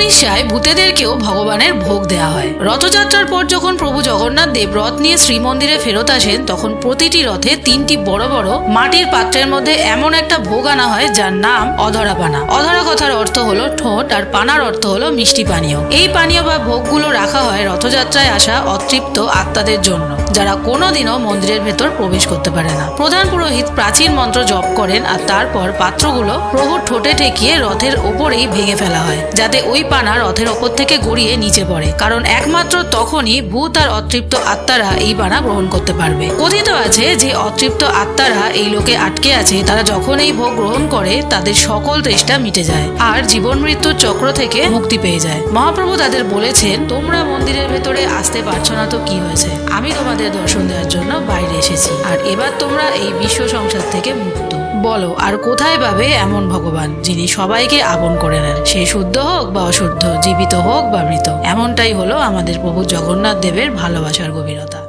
উড়িষ্যায় ভূতেদেরকেও ভগবানের ভোগ দেওয়া হয়। রথযাত্রার পর যখন প্রভু জগন্নাথ দেব রথ নিয়ে শ্রীমন্দিরে ফেরত আসেন, তখন প্রতিটি রথে তিনটি বড় বড় মাটির পাত্রের মধ্যে এমন একটা ভোগ আনা হয় যার নাম অধরা পানা। অধরা কথার অর্থ হলো ঠোঁট আর পানার অর্থ হলো মিষ্টি পানীয়। এই পানীয় বা ভোগগুলো রাখা হয় রথযাত্রায় আসা অতৃপ্ত আত্মাদের জন্য। যারা কোনোদিনও মন্দিরের ভেতর প্রবেশ করতে পারে না। প্রধান পুরোহিত প্রাচীন মন্ত্র জপ করেন আর তারপর পাত্রগুলো প্রভুর ঠোঁটে ঠেকিয়ে রথের ওপরেই ভেঙে ফেলা হয়, যাতে ওই পানা রথের ওপর থেকে গড়িয়ে নিচে পড়ে। কারণ একমাত্র তখনই ভূত আর অতৃপ্ত আত্মারা এই পানা গ্রহণ করতে পারবে। কথিত আছে যে অতৃপ্ত আত্মারা এই লোকে আটকে আছে, তারা যখন এই ভোগ গ্রহণ করে, তাদের সকল তেষ্টা মিটে যায় আর জীবন মৃত্যুর চক্র থেকে মুক্তি পেয়ে যায়। মহাপ্রভু তাদের বলেছেন, তোমরা মন্দিরের ভেতরে আসতে পারছ না তো কি হয়েছে? আমি তোমাদের দর্শন দেওয়ার জন্য বাইরে এসেছি। আর এবার তোমরা এই বিশ্ব সংসার থেকে মুক্ত। বলো, আর কোথায় পাবে এমন ভগবান যিনি সবাইকে আপন করে নেন? সে শুদ্ধ হোক বা অশুদ্ধ, জীবিত হোক বা মৃত। এমনটাই হলো আমাদের প্রভু জগন্নাথ দেবের ভালোবাসার গভীরতা।